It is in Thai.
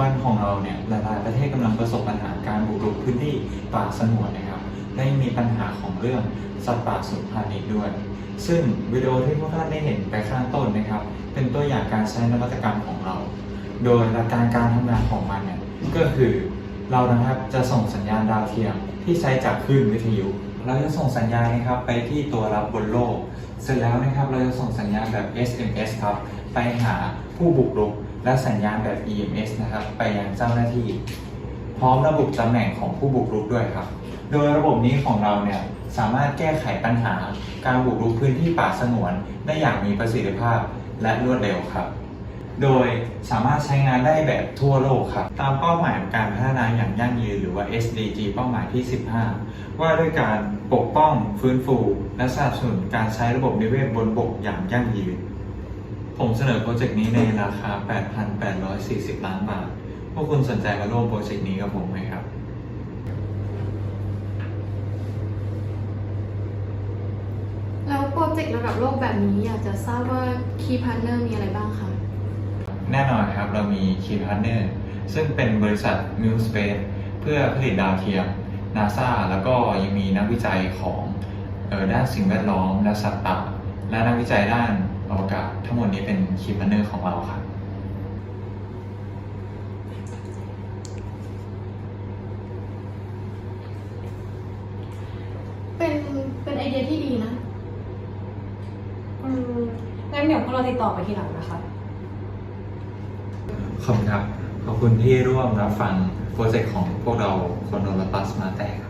บันของเราเนี่ยหลายๆประเทศกำลังประสบปัญหาการบุกรุกพื้นที่ป่าสงวนนะครับและยังมีปัญหาของเรื่องสัตว์ป่าสูญพันธุ์อีกด้วย ซึ่งวิดีโอที่พวกท่านได้เห็นไปข้างต้นนะครับ เป็นตัวอย่างการใช้นวัตกรรมของเรา โดยหลักการการทำงานของมันเนี่ยก็คือเรานะครับจะส่งสัญญาณดาวเทียมที่ใช้จากคลื่นวิทยุ เราจะส่งสัญญาณนะครับไปที่ตัวรับบนโลก เสร็จแล้วนะครับเราจะส่งสัญญาณแบบ SMS ครับ ไปหาผู้บุกรุกและสัญญาณแบบ EMS นะครับ ไปยังเจ้าหน้าที่ พร้อมระบุตำแหน่งของผู้บุกรุกด้วยครับ โดยระบบนี้ของเราเนี่ยสามารถแก้ไขปัญหาการบุกรุกพื้นที่ป่าสงวน ได้อย่างมีประสิทธิภาพและรวดเร็วครับ โดยสามารถใช้งานได้แบบทั่วโลกครับ ตามเป้าหมายการพัฒนาอย่างยั่งยืนหรือว่า SDG เป้าหมายที่ 15 ว่าด้วยการปกป้องฟื้นฟู และสนับสนุนการใช้ระบบนิเวศบนบกอย่างยั่งยืน ผมเสนอโปรเจกต์นี้ในราคา 8,840 ล้านบาท พวกคุณสนใจมาร่วมโปรเจกต์นี้กับผมไหมครับ แล้วโปรเจกต์ระดับโลกแบบนี้อยากจะทราบว่า Key Partner มีอะไรบ้างคะ แน่นอนครับเรามี Key Partner ซึ่งเป็นบริษัท m i l Space เพื่อผลิตดาวเทียม NASA แล้วก็ยังมีนักวิจัยของเออด้านสิ่งแวดล้อมและสัตว์ป่า และนักวิจัยด้านอวกาศทั้งหมดนี้เป็น Key Partner ของเราครับเป็นเป็นไอเดียที่ดีนะอืมงั้นเดี๋ยวพวกเราติดต่อไปทีหลังนะคะ ขอบคุณครับ ขอบคุณที่ร่วมรับฟังโปรเจกต์ของพวกเราคนโดนปัสมาแต่ครับ